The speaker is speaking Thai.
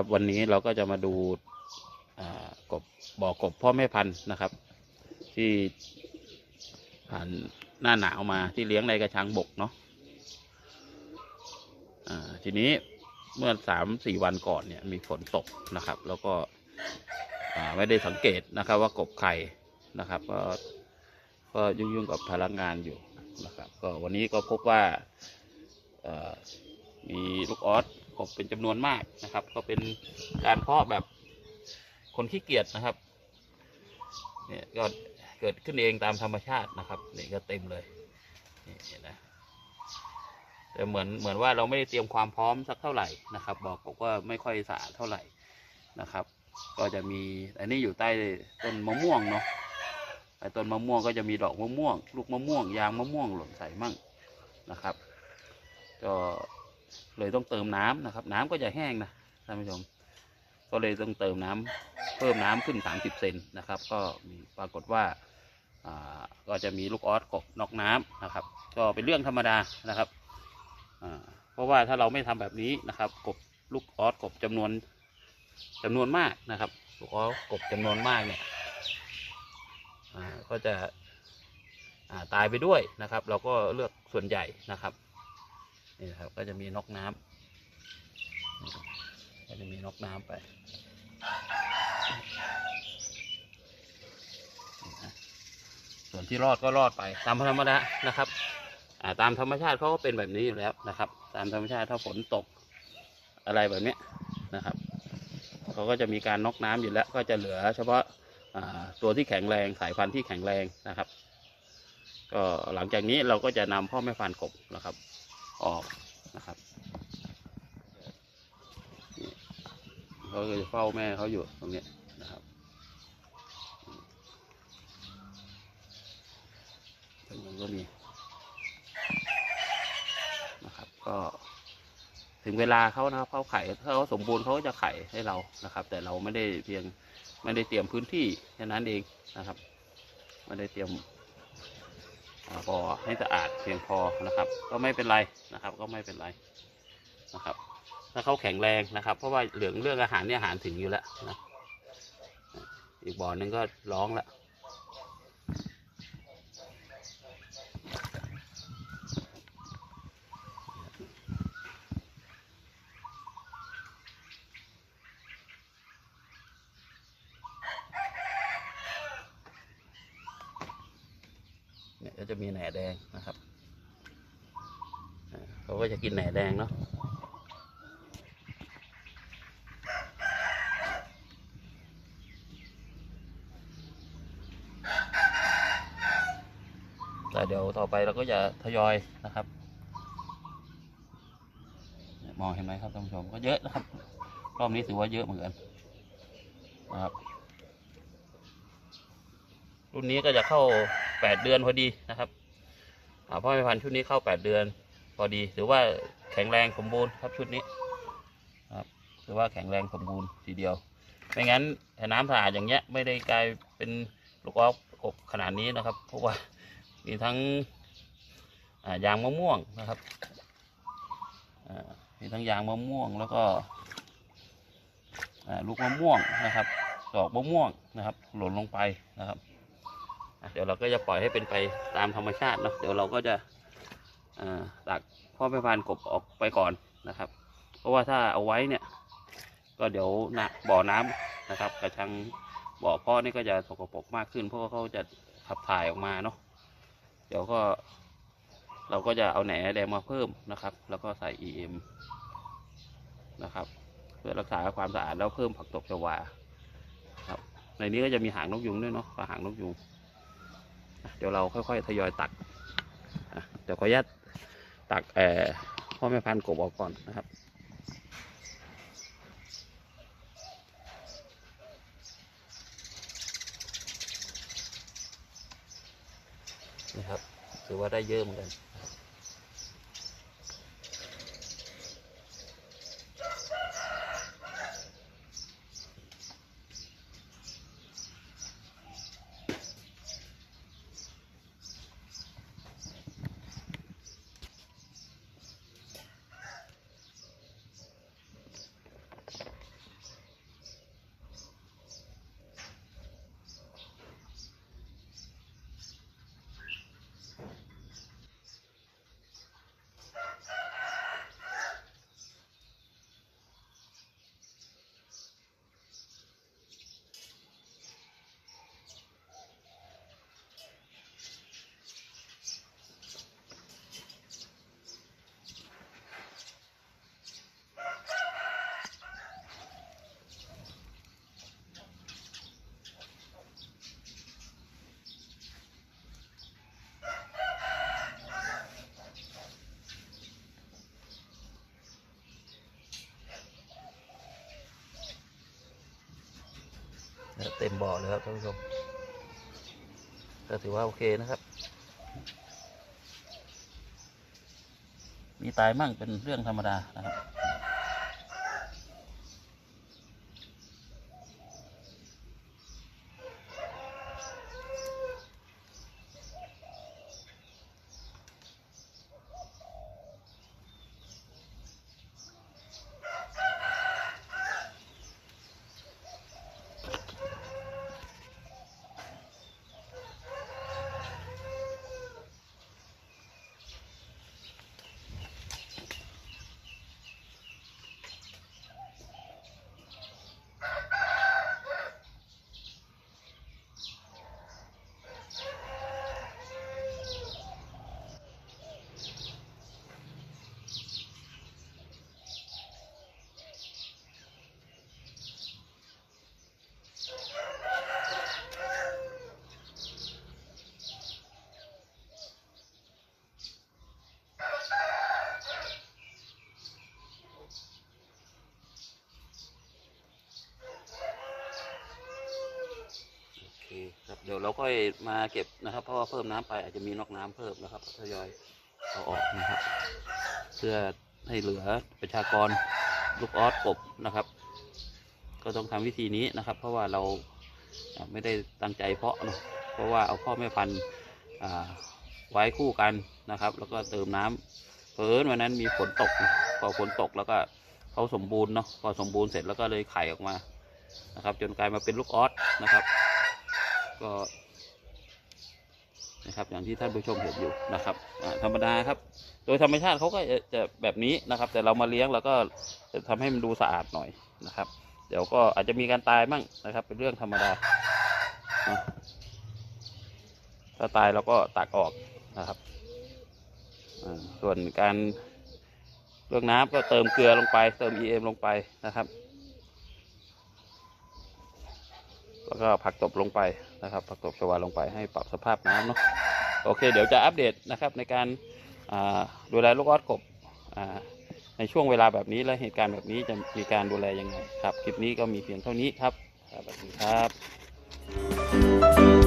ครับ วันนี้เราก็จะมาดูกบบ่อกบพ่อแม่พันธุ์นะครับ ที่ผ่านหน้าหนาวมาที่เลี้ยงในกระชังบกเนาะทีนี้เมื่อสามสี่วันก่อนเนี่ยมีฝนตกนะครับ แล้วก็ไม่ได้สังเกตนะครับ ว่ากบไข่นะครับ ก็ก็ยุ่งๆกับพลังงานอยู่นะครับ ก็วันนี้ก็พบว่ามีลูกออส กบเป็นจำนวนมากนะครับ ก็เป็นการเพาะแบบคนขี้เกียจนะครับเนี่ยก็เกิดขึ้นเองตามธรรมชาตินะครับนี่ก็เต็มเลยนี่นะแต่เหมือนเหมือนว่าเราไม่ได้เตรียมความพร้อมสักเท่าไหร่นะครับ บอกบอกว่าไม่ค่อยสะอาดเท่าไหร่นะครับ ก็จะมีอันนี้อยู่ใต้ต้นมะม่วงเนาะไอ้ต้นมะม่วงก็จะมีดอกมะม่วง ลูกมะม่วงยางมะม่วงหล่นใส่มั่งนะครับ ก็ เลยต้องเติมน้ำนะครับ น้ำก็จะแห้งนะท่านผู้ชม ก็เลยต้องเติมน้ำเพิ่มน้ำขึ้น 30 เซนนะครับ ก็มีปรากฏว่าอ่าก็จะมีลูกออสกบนอกน้ำนะครับ ก็เป็นเรื่องธรรมดานะครับอ่าเพราะว่าถ้าเราไม่ทำแบบนี้นะครับกบลูกออสกบจำนวนจำนวนมากนะครับ ลูกออสกบจำนวนมากเนี่ยอ่าก็จะอ่าตายไปด้วยนะครับ เราก็เลือกส่วนใหญ่นะครับ นี่นะครับ ก็จะมีนกน้ำก็จะมีนกน้ำไปส่วนที่รอดก็รอดไปตามธรรมดานะครับตามธรรมชาติเขาก็เป็นแบบนี้อยู่แล้วนะครับ ตามธรรมชาติถ้าฝนตกอะไรแบบนี้นะครับเขาก็จะมีการนกน้ำอยู่แล้ว ก็จะเหลือเฉพาะตัวที่แข็งแรงสายพันธุ์ที่แข็งแรงนะครับ ก็หลังจากนี้เราก็จะนำพ่อแม่พันธุ์กบนะครับ ออกนะครับเขาจะเฝ้าแม่เขาอยู่ตรงนี้นะครับตรงนั้นก็มีนะครับ ก็ถึงเวลาเขานะครับเขาไข่ถ้าเขาสมบูรณ์เขาก็จะไข่ให้เรานะครับ แต่เราไม่ได้เพียงไม่ได้เตรียมพื้นที่แค่นั้นเองนะครับไม่ได้เตรียม บ่อให้สะอาดเพียงพอนะครับ ก็ไม่เป็นไรนะครับ ก็ไม่เป็นไรนะครับ ถ้าเขาแข็งแรงนะครับ เพราะว่าเหลืองเรื่องอาหารเนี่ยอาหารถึงอยู่แล้วนะอีกบ่อหนึงก็ร้องแล้วเนี่ยก็ จะมีแหน่แดงนะครับเขาก็จะกินแหน่แดงเนาะแต่เดี๋ยวต่อไปเราก็จะทยอยนะครับมองเห็นไหมครับท่านผู้ชมก็เยอะนะครับรอบนี้ถือว่าเยอะเหมือนกันนะครับ รุ่นนี้ก็จะเข้าแปดเดือนพอดีนะครับอ่าพ่อแม่พันธุ์ชุดนี้เข้าแปดเดือนพอดีถือว่าแข็งแรงสมบูรณ์ครับชุดนี้ครับถือว่าแข็งแรงสมบูรณ์ทีเดียวไม่งั้นถ้าน้ำสะอาดอย่างเงี้ยไม่ได้กลายเป็นลูกออฟกบขนาดนี้นะครับ เพราะว่ามีทั้งายางมะม่วงนะครับมีทั้งยางมะม่วงแล้วก็ลูกมะม่วงนะครับ ดอกมะม่วงนะครับ หล่นลงไปนะครับ เดี๋ยวเราก็จะปล่อยให้เป็นไปตามธรรมชาติเนาะเดี๋ยวเราก็จะตักพ่อแม่พันธุ์กบออกไปก่อนนะครับ เพราะว่าถ้าเอาไว้เนี่ย ก็เดี๋ยวนะบ่อน้ำนะครับ กระชังบ่อพ่อนี่ก็จะสกปรกมากขึ้น เพราะว่าเขาจะขับถ่ายออกมาเนาะเดี๋ยวก็เราก็จะเอาแหนแดงมาเพิ่มนะครับ แล้วก็ใส่ EM นะครับ เพื่อรักษาความสะอาดแล้วเพิ่มผักตบชวาครับในนี้ก็จะมีหางนกยุงด้วยเนาะปลาหางนกยุง เดี๋ยวเราค่อยๆทยอยตักเดี๋ยวขออนุญาตตักเอ่อพ่อแม่พันธุ์กบออกก่อนนะครับนะครับถือว่าได้เยอะเหมือนกัน เต็มบ่อเลยครับท่านผู้ชมก็ถือว่าโอเคนะครับ มีตายมั่งเป็นเรื่องธรรมดานะครับ ดี๋ยวเราก็มาเก็บนะครับ เพราะว่าเพิ่มน้ำไปอาจจะมีนอกน้ำเพิ่มนะครับทยอยเอาออกนะครับ เพื่อให้เหลือประชากรลูกออสกบนะครับ ก็ต้องทำวิธีนี้นะครับ เพราะว่าเราไม่ได้ตั้งใจเพาะเนอะเพราะว่าเอาพ่อแม่พันธุ์ไว้คู่กันนะครับ แล้วก็เติมน้ำเพิ่นวันนั้นมีฝนตกนะพอฝนตกแล้วก็เขาสมบูรณ์เนาะพอสมบูรณ์เสร็จแล้วก็เลยไข่ออกมานะครับ จนกลายมาเป็นลูกออสนะครับ ก็นะครับอย่างที่ท่านผู้ชมเห็นอยู่นะครับธรรมดาครับ โดยธรรมชาติเขาก็จะจะแบบนี้นะครับ แต่เรามาเลี้ยงแล้วก็จะทำให้มันดูสะอาดหน่อยนะครับ เดี๋ยวก็อาจจะมีการตายมั่งนะครับ เป็นเรื่องธรรมดาถ้าตายเราก็ตักออกนะครับส่วนการเรื่องน้ำก็เติมเกลือลงไป เติม EM ลงไปนะครับ แล้วก็ผักตบลงไปนะครับ ผักตบชวาลงไปให้ปรับสภาพน้ำเนาะโอเค เดี๋ยวจะอัปเดตนะครับในการดูแลลูกออสกบในช่วงเวลาแบบนี้และเหตุการณ์แบบนี้จะมีการดูแลยังไงครับ คลิปนี้ก็มีเพียงเท่านี้ครับครับสวัสดีครับ